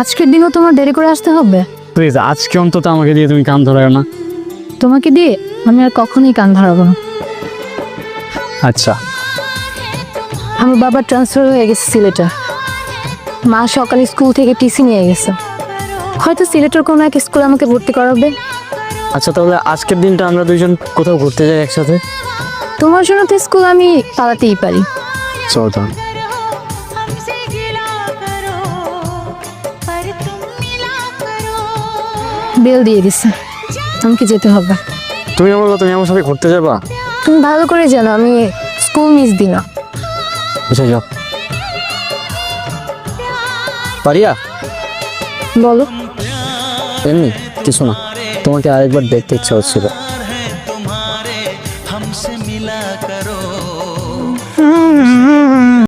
আজকের দিনও তোমার দেরি করে আসতে হবে? প্লিজ আজকে অন্তত আমাকে দিয়ে তুমি কান ধরাও না। তোমাকে দিয়ে আমি আর কখনোই কান ধরাবো না। আচ্ছা। আমার বাবা ট্রান্সফার হয়ে গেছে সিলেটে। মা সকালে স্কুল থেকে টিসি নিয়ে গেছে। হয়তো সিলেটের কোনো এক স্কুলে আমাকে ভর্তি করাবে। আচ্ছা তাহলে আজকের দিনটা আমরা দুইজন কোথাও ঘুরতে যাই একসাথে? তোমার জন্য তো স্কুল আমি পালাতেই পারি। চল বেল দিয়ে দিছে। আমাকে যেতে হবে। তুমি আমার তুমি আমার সাথে ঘুরতে যাবা? তুমি ভালো করে জানো আমি স্কুল মিস দিই না বুঝে যাও। পারিয়া? বলো। এমনি কিছু না। তোমাকে আরেকবার দেখতে ইচ্ছা হচ্ছিল।